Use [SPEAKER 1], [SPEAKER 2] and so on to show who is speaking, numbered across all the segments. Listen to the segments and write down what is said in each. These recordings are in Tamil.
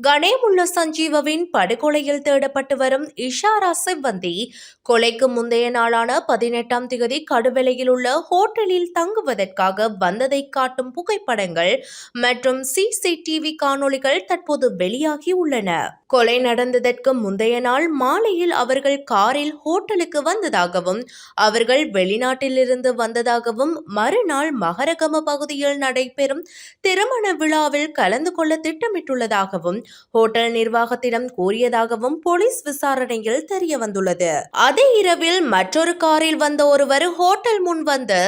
[SPEAKER 1] கணேமுள்ள சஞ்சீவவின் படுகொலையில் தேடப்பட்டு வரும் இஷாரா செவ்வந்தி கொலைக்கு முந்தைய நாளான பதினெட்டாம் திகதி கடுவெலையில் உள்ள ஹோட்டலில் தங்குவதற்காக வந்ததை காட்டும் புகைப்படங்கள் மற்றும் சிசிடிவி காணொளிகள் தற்போது வெளியாகி உள்ளன. கொலை நடந்ததற்கு முந்தைய நாள் மாலையில் அவர்கள் காரில் ஹோட்டலுக்கு வந்ததாகவும் அவர்கள் வெளிநாட்டிலிருந்து வந்ததாகவும் மறுநாள் மகரகம பகுதியில் நடைபெறும் திருமண விழாவில் கலந்து கொள்ள திட்டமிட்டுள்ளதாகவும் ஹோட்டல் நிர்வாகத்திடம் கோரியதாகவும் போலீஸ் விசாரணையில் தெரிய வந்துள்ளது அதே இரவில் மற்றொரு காரில் வந்த ஒருவர் ஹோட்டல் முன் வந்து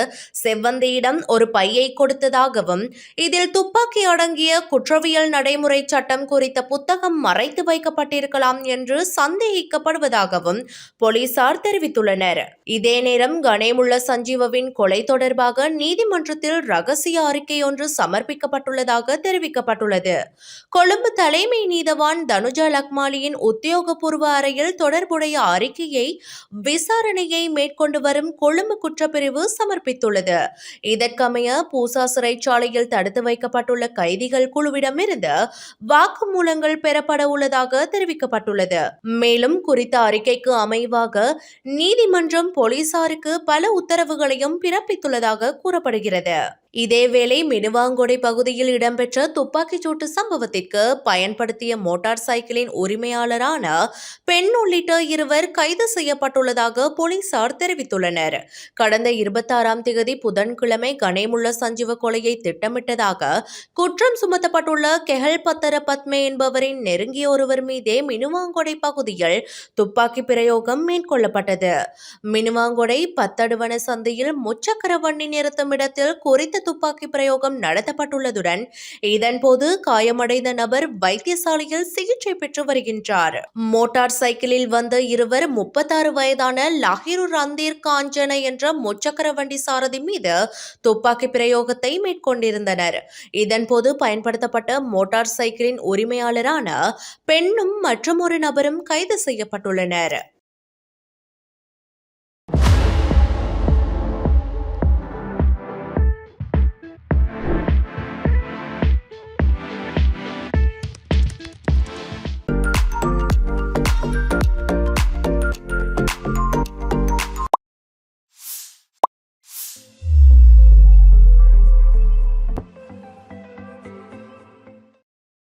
[SPEAKER 1] செவ்வந்தியிடம் ஒரு பையை கொடுத்ததாகவும் இதில் துப்பாக்கி அடங்கிய குற்றவியல் நடைமுறை சட்டம் குறித்த புத்தகம் மறைத்து வைக்கப்பட்டிருக்கலாம் என்று சந்தேகிக்கப்படுவதாகவும் போலீசார் தெரிவித்துள்ளனர். இதே நேரம் கணேமுள்ள சஞ்சீவவின் கொலை தொடர்பாக நீதிமன்றத்தில் ரகசிய அறிக்கை ஒன்று சமர்ப்பிக்கப்பட்டுள்ளதாக தெரிவிக்கப்பட்டுள்ளது. கொழும்பு தலைமை நீதவான் தனுஜா லக்மாலியின் உத்தியோகபூர்வ அறையில் தொடர்புடைய அறிக்கையை விசாரணையை மேற்கொண்டு வரும் கொழும்பு குற்றப்பிரிவு சமர்ப்பித்துள்ளது. இதற்கமைய பூசா சிறைச்சாலையில் தடுத்து வைக்கப்பட்டுள்ள கைதிகள் குழுவிடமிருந்து வாக்குமூலங்கள் பெறப்பட உள்ளதாக தெரிவிக்கப்பட்டுள்ளது. மேலும் குறித்த அறிக்கைக்கு அமைவாக நீதிமன்றம் போலீசாருக்கு பல உத்தரவுகளையும் பிறப்பித்துள்ளதாக கூறப்படுகிறது. இதேவேளை மினுவாங்கொடை பகுதியில் இடம்பெற்ற துப்பாக்கிச்சூட்டு சம்பவத்திற்கு பயன்படுத்திய மோட்டார் சைக்கிளின் உரிமையாளரான பெண் உள்ளிட்ட இருவர் கைது செய்யப்பட்டுள்ளதாக போலீசார் தெரிவித்துள்ளனர். கடந்த இருபத்தாறாம் தேதி புதன்கிழமை கனேமுள்ள சஞ்சீவ கொலையை திட்டமிட்டதாக குற்றம் சுமத்தப்பட்டுள்ள கெஹல் பத்தர பத்மே என்பவரின் நெருங்கிய ஒருவர் மீதே மினுவாங்கொடை பகுதியில் துப்பாக்கி பிரயோகம் மேற்கொள்ளப்பட்டது. மினுவாங்கொடை பத்தடுவன சந்தையில் முச்சக்கர வண்டி நிறுத்தும் இடத்தில் குறித்த துப்பாக்கி பிரயோகம் நடத்தப்பட்டுள்ளதுடன் இதன்போது காயமடைந்த நபர் வைத்தியசாலையில் சிகிச்சை பெற்று வருகின்றார். மோட்டார் சைக்கிளில் வந்த இருவர் முப்பத்தாறு வயதான லஹிரு ரந்தீர் காஞ்சன என்ற முச்சக்கர வண்டி சாரதி மீது துப்பாக்கி பிரயோகத்தை மேற்கொண்டிருந்தனர். இதன்போது பயன்படுத்தப்பட்ட மோட்டார் சைக்கிளின் உரிமையாளரான பெண்ணும் மற்றும் ஒரு நபரும் கைது செய்யப்பட்டுள்ளனர்.